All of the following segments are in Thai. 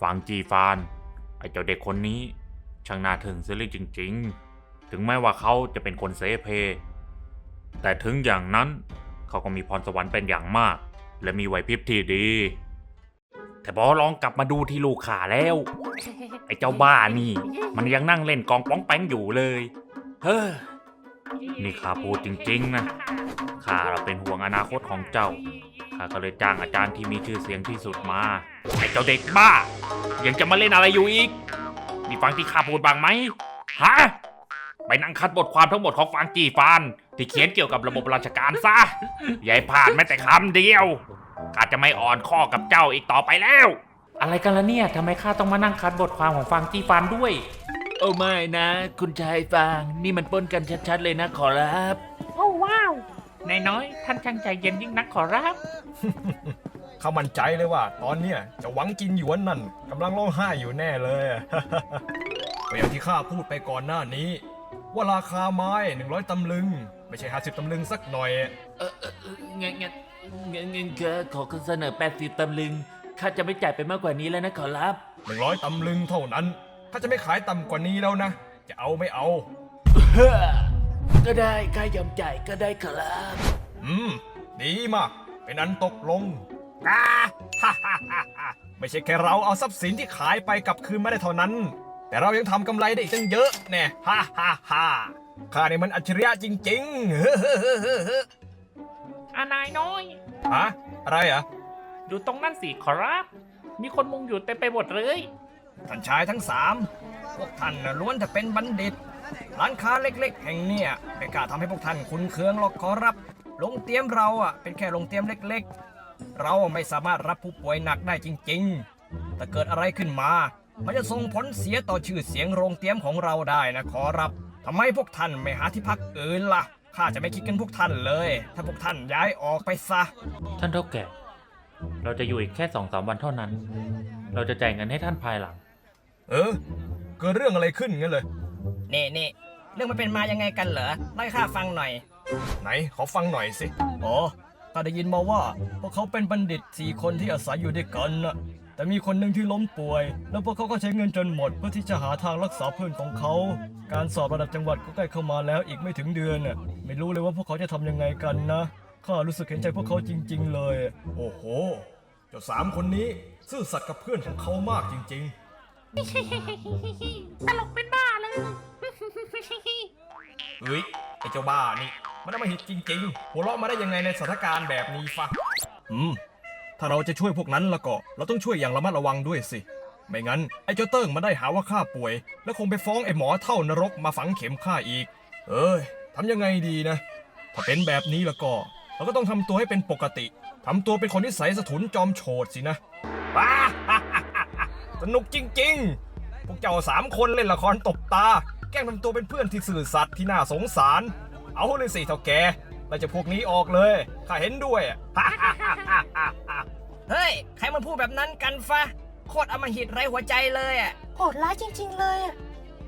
ฟังจีฟาน ไอ้เจ้าเด็กคนนี้ ช่างน่าถึงเสียเลยจริง ๆ ถึงแม้ว่าเขาจะเป็นคนเซเพแต่ถึงอย่างนั้นเขาก็มีพรสวรรค์เป็นอย่างมาก และมีไหวพริบที่ดี แต่พอลองกลับมาดูที่ลูกขาแล้ว ไอ้เจ้าบ้านี่ มันยังนั่งเล่นกองป้องแป้งอยู่เลย เฮ้อ นี่ข้าพูดจริง ๆ นะข้าเราเป็นห่วงอนาคตของเจ้า ข้าก็เลยจ้างอาจารย์ที่มีชื่อเสียงที่สุดมาไอ้เจ้าเด็กบ้า ยังจะมาเล่นอะไรอยู่อีก มีฟังที่ข้าพูดบ้างไหมฮะ ไปนั่งคัดบทความทั้งหมดของฟังจีฟาน ที่เขียนเกี่ยวกับระบบราชการซะ อย่าให้พลาดแม้แต่คำเดียว ข้าจะไม่อ่อนข้อกับเจ้าอีกต่อไปแล้ว อะไรกันละเนี่ยทำไมข้าต้องมานั่งคัดบทความของฟังจีฟานด้วย โอ้ไม่นะ คุณชายฟางนี่มันปนกันชัดๆเลยนะขอรับ นายน้อย ท่านช่างใจเย็นยิ่งนักขอรับเขามั่นใจเลยว่า ตอนเนี้ยเจะหวังกินหยวนนั่นกำลังร้องไห้อยู่แน่เลย ก็อย่างที่ข้าพูดไปก่อนหน้านี้ ว่าราคาไม้ 100 ตำลึง ไม่ใช่ 50 ตำลึงสักหน่อย เออเออเอองั้นงั้นงั้นงั้นก็ขอเสนอ80ตำลึง ข้าจะไม่จ่ายไปมากกว่านี้แล้วนะขอรับ 100 ตำลึงเท่านั้นข้าจะไม่ขายต่ำกว่านี้แล้วนะ จะเอาไม่เอา เฮ้อ ก็ได้ข้ายอมจ่ายก็ได้ขอรับ อืม ดีมาก เป็นอันตกลงอ่าฮ่าฮ่าฮ่าฮ่าไม่ใช่แค่เราเอาทรัพย์สินที่ขายไปกลับคืนมาได้เท่านั้น แต่เรายังทำกำไรได้อีกตั้งเยอะแน่ฮ่าฮ่าฮ่าข้านี่มันอัจฉริยะจริงๆอานายน้อย ฮะอะไรอะดูตรงนั่นสิขอรับ มีคนมุงอยู่เต็มไปหมดเลย ท่านชายทั้งสามพวกท่านน่ะล้วนแต่เป็นบัณฑิต ร้านค้าเล็กๆ แห่งเนี่ยไม่กล้าทำให้พวกท่านคุ้นเคืองหรอกขอรับโรงเตรียมเราอะเป็นแค่โรงเตรียมเล็กๆ เราไม่สามารถรับผู้ป่วยหนักได้จริงๆ แต่เกิดอะไรขึ้นมา มันจะส่งผลเสียต่อชื่อเสียงโรงเตรียมของเราได้นะขอรับทำไมพวกท่านไม่หาที่พักอื่นล่ะ ข้าจะไม่คิดกันพวกท่านเลย ถ้าพวกท่านย้ายออกไปซะ ท่านเท่าแก่ เราจะอยู่อีกแค่สองสามวันเท่านั้น เราจะจ่ายเงินให้ท่านภายหลัง เออ เกิดเรื่องอะไรขึ้นงั้นเลยนี่นี่ เรื่องมันเป็นมายังไงกันเหรอเล่าให้ข้าฟังหน่อย ไหนขอฟังหน่อยสิ อ๋อข้าได้ยินมาว่าพวกเขาเป็นบัณฑิตสี่คนที่อาศัยอยู่ด้วยกันนะแต่มีคนหนึ่งที่ล้มป่วย แล้วพวกเขาก็ใช้เงินจนหมด เพื่อที่จะหาทางรักษาเพื่อนของเขา การสอบระดับจังหวัดก็ใกล้เข้ามาแล้วอีกไม่ถึงเดือนน่ะ ไม่รู้เลยว่าพวกเขาจะทำยังไงกันนะ ข้ารู้สึกเห็นใจพวกเขาจริง ๆ เลย โอ้โห เจ้าสามคนนี้ซื่อสัตย์กับเพื่อนของเขามากจริง ๆ ตลกเป็นบ้าเลย เฮ้ยไอ้เจ้าบ้านี่ มันน่ามาหิดจริงๆหัวเราะมาได้ยังไงในสถานการณ์แบบนี้ฟะอืม ถ้าเราจะช่วยพวกนั้นแล้วก็ เราต้องช่วยอย่างระมัดระวังด้วยสิ ไม่งั้น ไอ้เจ้าเติ้งมาได้หาว่าข้าป่วย แล้วคงไปฟ้องไอ้หมอเท่านรกมาฝังเข็มข้าอีก เอ้ยทำยังไงดีนะ ถ้าเป็นแบบนี้แล้วก็ เราก็ต้องทำตัวให้เป็นปกติทำตัวเป็นคนนิสัยสถุนจอมโฉดสินะสนุกจริง ๆ พวกเจ้าสามคนเล่นละครตบตา แกล้งทำตัวเป็นเพื่อนที่สื่อสัตย์ที่น่าสงสาร เอาเลยสิเท่าแกเราจะพวกนี้ออกเลย ข้าเห็นด้วย เฮ้ย ใครมาพูดแบบนั้นกันฟะ โคตรอำมหิตไรหัวใจเลยอะโหดร้ายจริง ๆ เลยอะ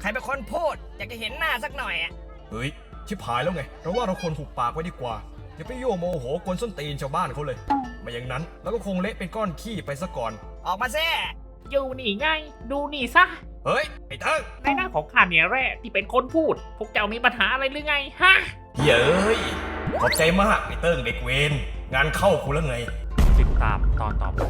ใครเป็นคนพูด อยากจะเห็นหน้าสักหน่อยอะเฮ้ย ชิบหายแล้วไง เราว่าเราควรหุบปากไว้ดีกว่า อย่าไปยั่วโมโหกวนส้นตีนชาวบ้านเขาเลย ไม่อย่างนั้นเราก็คงเละเป็นก้อนขี้ไปซะก่อน ออกมาซิอยู่นี่ไง ดูนี่ซะ เฮ้ย ไอ้เติ้งในหน้าของข้าเนี่ยแร่ที่เป็นคนพูด พวกเจ้ามีปัญหาอะไรหรือไงฮะเย้ยขอบใจมากไอ้เติ้งเด็กเวนงานเข้ากูแล้วไงติดตามตอนต่อไป